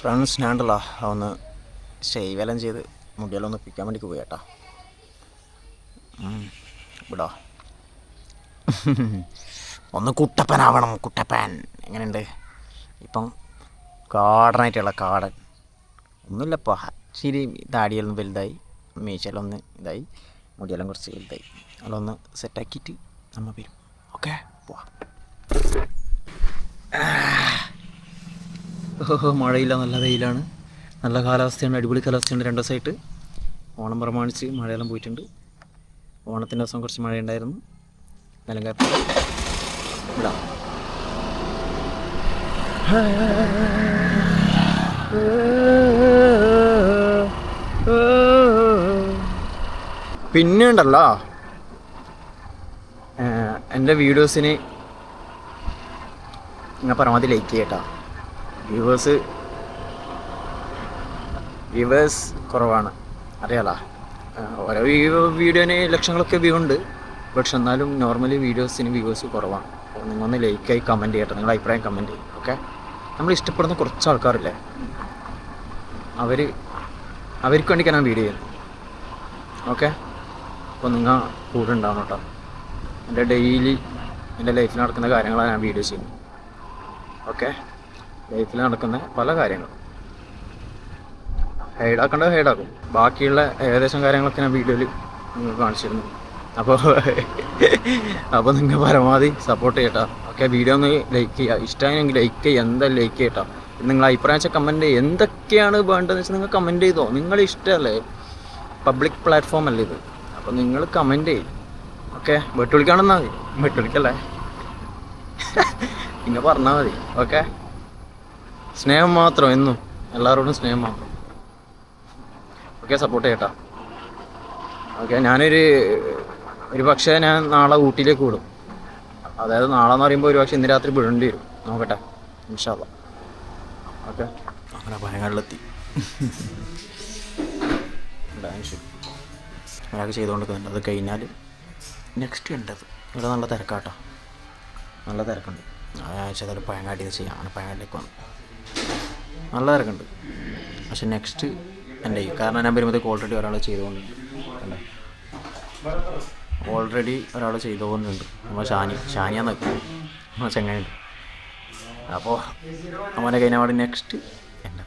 Friends ഞാനുണ്ടല്ലോ ഒന്ന് ഷെയ്വെല്ലാം ചെയ്ത് മുടിയെല്ലാം ഒന്ന് പിക്കാൻ വേണ്ടി പോയി കേട്ടോ. ഉം, ഇവിടോ ഒന്ന് കുട്ടപ്പനാവണം കുട്ടപ്പൻ. എങ്ങനെയുണ്ട്? ഇപ്പം കാടനായിട്ടുള്ള കാടൻ. ഒന്നുമില്ലപ്പോൾ ശരി താടിയെല്ലാം വലുതായി മീശയെല്ലാം ഒന്ന് ഇതായി മുടിയെല്ലാം കുറച്ച് വലുതായി. അതൊന്ന് സെറ്റാക്കിയിട്ട് നമ്മൾ വരും. ഓക്കെ പോവാം. മഴയില്ല നല്ല വെയിലാണ്. നല്ല കാലാവസ്ഥയാണ് അടിപൊളി കാലാവസ്ഥയാണ് രണ്ട് ദിവസമായിട്ട്. ഓണം പ്രമാണിച്ച് മഴയെല്ലാം പോയിട്ടുണ്ട്. ഓണത്തിന്റെ ദിവസം കുറച്ച് മഴയുണ്ടായിരുന്നു. നിലങ്കാപ്പ് പിന്നെ ഉണ്ടല്ലോ. എന്റെ വീഡിയോസിന് നിങ്ങൾ പരമാവധി ലൈക്ക് ചെയ്യട്ടാ വ്യൂവേഴ്സ് വ്യൂവേഴ്സ് കുറവാണ്. അറിയാലോ? ഓരോ വീഡിയോന് ലക്ഷങ്ങളൊക്കെ വ്യൂ ഉണ്ട്. പക്ഷെ എന്നാലും നോർമലി വീഡിയോസിന് വ്യൂവേഴ്സ് കുറവാണ്. അപ്പോൾ നിങ്ങളൊന്ന് ലൈക്കായി കമന്റ് ചെയ്യട്ടെ. നിങ്ങളുടെ അഭിപ്രായം കമന്റ് ചെയ്യും ഓക്കെ നമ്മൾ ഇഷ്ടപ്പെടുന്ന കുറച്ച് ആൾക്കാരില്ലേ? അവർ അവർക്ക് വേണ്ടി ഞാൻ വീഡിയോ ചെയ്യുന്നു. ഓക്കെ അപ്പോൾ നിങ്ങൾ കൂടെ ഉണ്ടാവണം കേട്ടോ. എന്റെ ഡെയിലി എന്റെ ലൈഫിൽ നടക്കുന്ന കാര്യങ്ങളാണ് ഞാൻ വീഡിയോ ചെയ്യുന്നത്. ഓക്കെ ലൈഫിൽ നടക്കുന്ന പല കാര്യങ്ങളും. ഹൈഡാക്കേണ്ടത് ഹൈഡാക്കും ബാക്കിയുള്ള ഏകദേശം കാര്യങ്ങളൊക്കെ ഞാൻ വീഡിയോയിൽ നിങ്ങൾക്ക് കാണിച്ചിരുന്നു. അപ്പോൾ അപ്പോൾ നിങ്ങൾ പരമാവധി സപ്പോർട്ട് ചെയ്യട്ടോ. ഓക്കെ വീഡിയോ ഒന്ന് ലൈക്ക് ചെയ്യുക ഇഷ്ടമായെങ്കിൽ ലൈക്ക് ചെയ്യുക എന്തായാലും ലൈക്ക് ചെയ്യട്ടോ. നിങ്ങൾ അഭിപ്രായം വെച്ചാൽ കമന്റ് എന്തൊക്കെയാണ് വേണ്ടതെന്ന് വെച്ചാൽ നിങ്ങൾ കമന്റ് ചെയ്തോ. നിങ്ങൾ ഇഷ്ടമല്ലേ പബ്ലിക് പ്ലാറ്റ്ഫോം അല്ലേ ഇത്. അപ്പോൾ നിങ്ങൾ കമന്റ് ചെയ്യും. ഓക്കെ വെട്ടുവിളിക്കാണെന്നാൽ മതി. വെട്ടുവിളിക്കല്ലേ? പിന്നെ പറഞ്ഞാൽ മതി. ഓക്കെ? സ്നേഹം മാത്രം എന്നും. എല്ലാവരോടും സ്നേഹം മാത്രം. Okay support ചെയ്യട്ടാ. ഓക്കെ ഞാനൊരു ഒരു പക്ഷേ ഞാൻ നാളെ ഊട്ടിയിലേക്ക് വിടും. അതായത് നാളെ എന്ന് പറയുമ്പോൾ ഒരു പക്ഷേ ഇന്ന് രാത്രി വിടേണ്ടി വരും. നോക്കട്ടെ. ഇൻഷാല്ല ഓക്കെ. അങ്ങനെ ഭയങ്ങളിലെത്തി. ഡാൻസ് ഒരാൾക്ക് ചെയ്തുകൊണ്ടിരിക്കുന്നുണ്ട് അത് കഴിഞ്ഞാൽ നെക്സ്റ്റ് ഉണ്ടത് ഇവിടെ നല്ല തിരക്കാട്ടോ. നല്ല തിരക്കുണ്ട്. ആഴ്ച ഏതായാലും പഴങ്ങാട്ടി ചെയ്യാം. അങ്ങനെ പഴങ്ങാട്ടിലേക്ക് വന്നു നല്ല തിരക്കുണ്ട്. പക്ഷെ നെക്സ്റ്റ് എന്റെ കാരണം ഞാൻ വരുമ്പോഴത്തേക്ക് ഓൾറെഡി ഒരാൾ ചെയ്തുകൊണ്ടുണ്ട് കണ്ടോ? ഓൾറെഡി ഒരാൾ ചെയ്തുകൊണ്ടുണ്ട്. നമ്മൾ ഷാനി ഷാനിയാന്ന് നിൽക്കും നമ്മൾ ചെങ്ങനുണ്ട് അപ്പോൾ അവനെ കഴിഞ്ഞപാട് നെക്സ്റ്റ് എന്റെ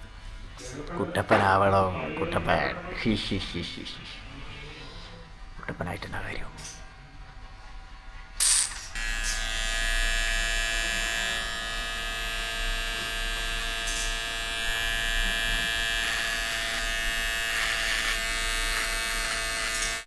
കുട്ടപ്പനാവണോ. കുട്ടപ്പൻ. കുട്ടപ്പനായിട്ടെന്നാ കാര്യം?